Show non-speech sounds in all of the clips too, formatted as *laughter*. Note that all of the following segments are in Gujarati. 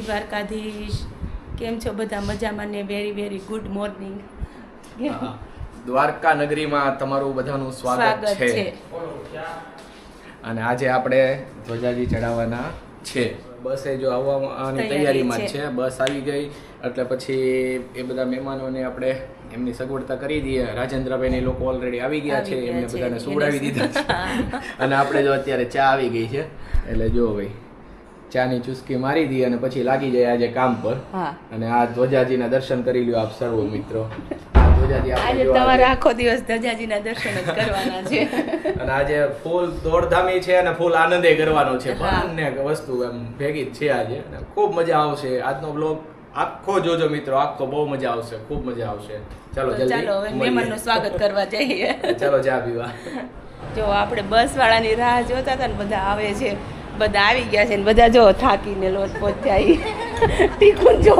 જય દ્વારકાધીશ. કેમ છો બધા મજામાં ને very very good morning. Dwarka નગરીમાં તમારું બધાનું સ્વાગત છે. અને આજે આપણે ધ્વજાજી ચડાવવાના છે. બસે જો આવવાની તૈયારી તૈયારીમાં. છે. બસ આવી ગઈ. એટલે પછી એ બધા મહેમાનોને આપણે એમની સગવડતા કરી દઈએ. રાજેન્દ્રભાઈ લોકો ઓલરેડી આવી ગયા છે. એમને બધાને સુવડાવી દીધા છે. અને આપણે જો અત્યારે ચા આવી ગઈ છે. એટલે જો ભાઈ ચાની ચુસ્કી મારી દી અને પછી લાગી જાય આજે કામ પર. અને આ ધ્વજાજીના દર્શન કરી લ્યો આપ સર્વ મિત્રો. આજે તમારો આખો દિવસ ધજાજીના દર્શન જ કરવાના છે. *laughs* અને આજે ફૂલ દોડધામી છે અને ફૂલ આનંદે કરવાનો છે. બંને વસ્તુ એમ ભેગી જ છે આજે. અને ખૂબ મજા આવશે. આજનો બ્લોગ આખો જોજો મિત્રો. આખો બહુ મજા આવશે. ખૂબ મજા આવશે. ચાલો જલ્દી ચાલો હવે. મહેમાનનું સ્વાગત કરવા જઈએ. ચાલો જા પીવા. *laughs* જો આપણે બસ વાળાની રાહ જોતા હતા ને બધા આવે છે. બધા આવી ગયા છે ને બધા જો થાકીને લોટ પહોંચ્યા ટીકું જો.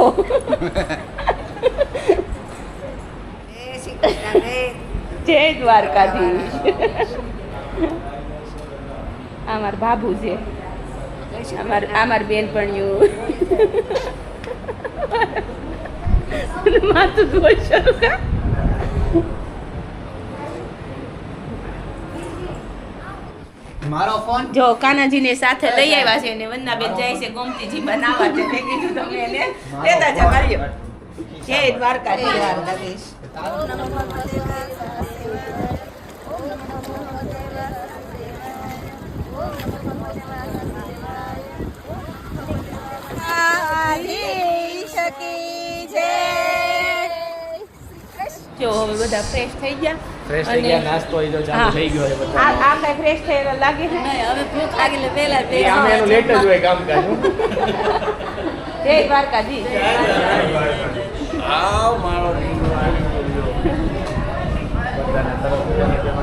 જય દ્વારકાધીશ. અમાર માર બાબુ છે. અમાર અમાર બેનપણિયું માથું ધોઈ શરૂ કર. મારો ફોન? જો કાનાજીને સાથે લઈ આવ્યા છે અને વંદાબેન જાય છે ગોમતીજી બનાવવા છે. તે કીધું તમે એને લેતા જા માર્યો જય દ્વારકાધીશ જો હવે બધા ફ્રેશ થઈ ગયા. ફ્રેશ થઈ ગયા નાસ્તો એ જો ચાલુ થઈ ગયો છે આ બધાનો. આ કઈ ફ્રેશ થયેલા લાગે છે હવે ભૂખ લાગી એટલે પહેલા એ આમે એનું લેટ જ હોય કામકાજ. *laughs* જય આવ મારો દીકરો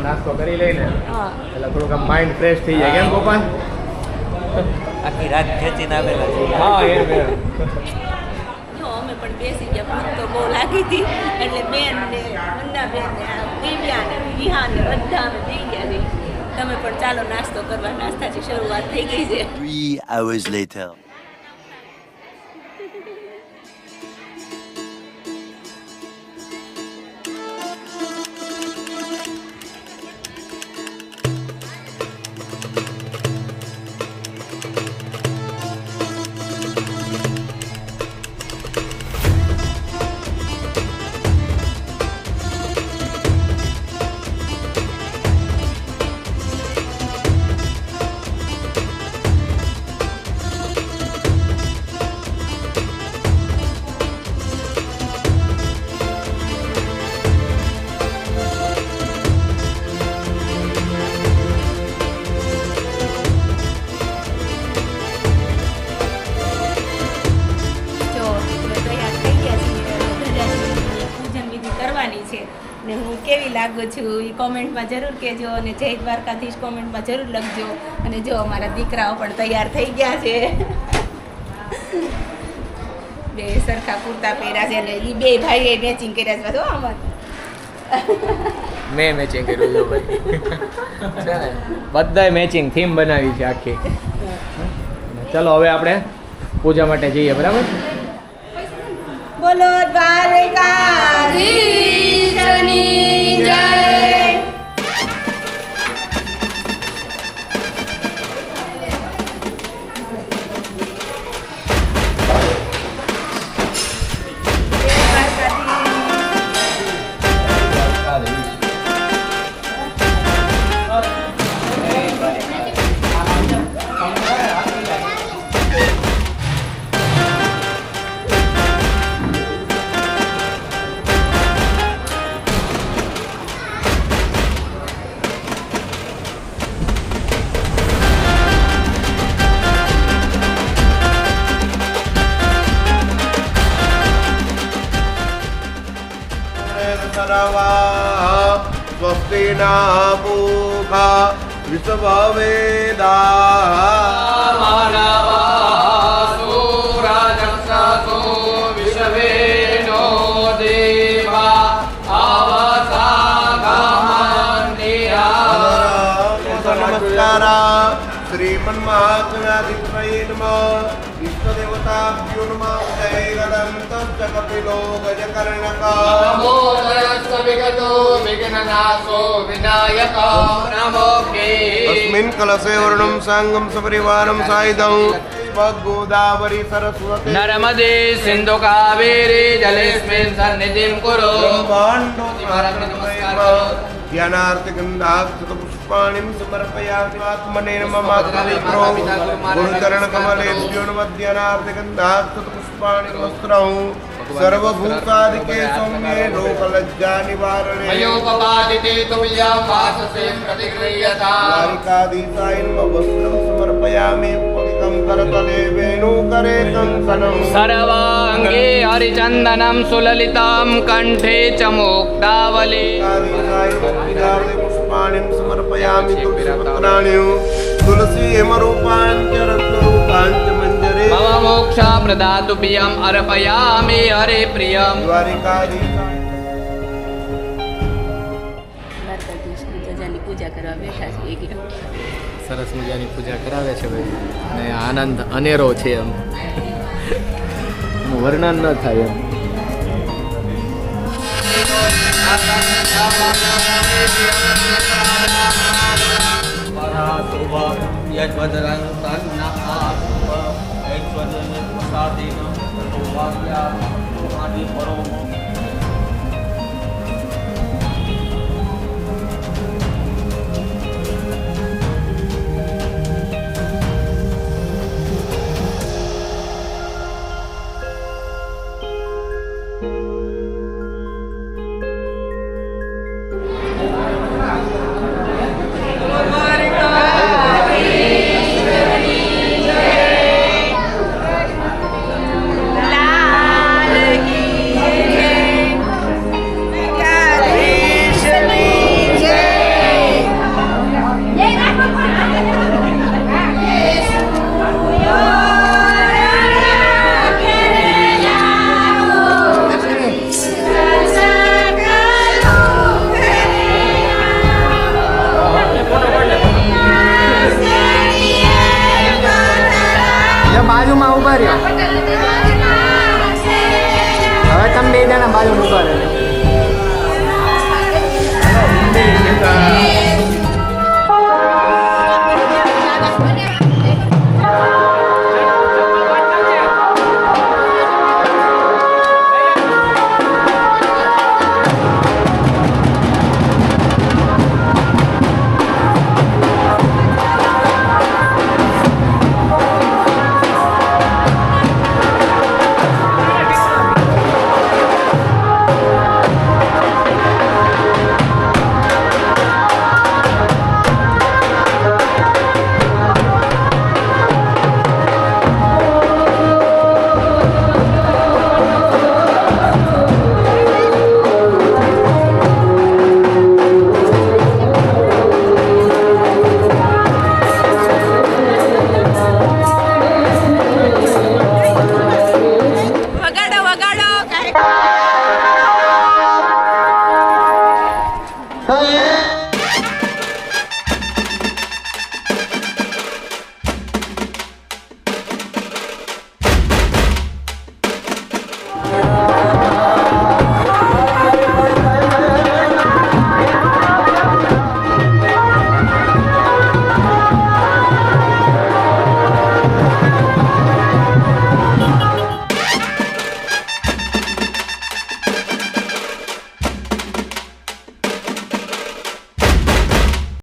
નાસ્તો કરી લઈને હા. એટલે થોડુંક આમ માઇન્ડ ફ્રેશ થઈ જાય. કેમ પપ્પા આખી રાત ખેંચીને આવેલા છે હા જો અમે પણ બેસી ગયા ભૂખ તો બહુ લાગી હતી. એટલે બેન ને મંદા બેન ને આ દિવ્યા ને બધા અમે થઈ ગયા છે તમે પણ ચાલો નાસ્તો કરવા નાસ્તાથી શરૂઆત થઈ ગઈ છે 3 hours later. લાગુ છું એ કોમેન્ટમાં જરૂર કહેજો અને જય દ્વારકાધીશ કોમેન્ટમાં જરૂર લખજો. અને જો અમારા દીકરાઓ પણ તૈયાર થઈ ગયા છે. બે સરખા કુર્તા પહેર્યા છે અને એ બે ભાઈએ મેચિંગ કર્યા છે. બધું આમાં મેં મેચિંગ કર્યું છે ભાઈ. બધાય મેચિંગ થીમ બનાવી છે આખી. ચલો હવે આપણે પૂજા માટે જઈએ બરાબર? બોલો દ્વારકાધીશની જય स्वस्ति न पूषा विश्ववेदा नमस्कार श्रीमन्महात्म्याधिपये नमः इष्टदेवताभ्यो नमः जय गणन्तकपिलो गजकर्णक नमो नरस्तविगतो विघ्ननाशो विनायक नमो अस्मिन् कलशे वर्णं साङ्गं सपरिवारं सायुधं गोदावरी सरस्वती नर्मदे सिन्धु कावेरी जलेस्मिन् सन्निधिं कुरु ब्रह्माण्डो ज्ञानार्थगन्धात् नमस्कार. ध्यानार्थिगन्धाक्षतपुष्पाणिं समर्पयामि आत्मने मम माता पिता गुरु महाराज गुरुचरणकमलेभ्यो नमः ध्यानार्थिगन्धाक्षतपुष्पाणि वस्त्रं सर्वभूतादिके सौम्ये लोकलज्जा निवारणे मयोपपादिते तुभ्यं वाससे प्रतिगृह्यता द्वारिकाधीशाय नमः वस्त्रं समर्पयामि पुलिकं करतले वेणुकरे कङ्कणम् सर्वाङ्गे हरिचन्दनं सुललितां कण्ठे च मुक्तावली પુષ્પાણીમ સમર્પયામિ તુલસીપત્રાણ્યું તુલસી હેમ રૂપાંચ રત્ન રૂપાંચ મંજરે ભવ મોક્ષા પ્રદાતુ પિયમ અર્પયામિ હરે પ્રિયમ દ્વારિકાધી પૂજા કરવા બેઠા સરસ મજાની પૂજા કરાવે છે ભાઈ. અને આનંદ અનેરો છે એમ. વર્ણન ન થાય એમ. યજ્વદરં તન્નઃ ઐશ્વર્યં પ્રસાદેન આદિ પરોમો તમે બે Bye.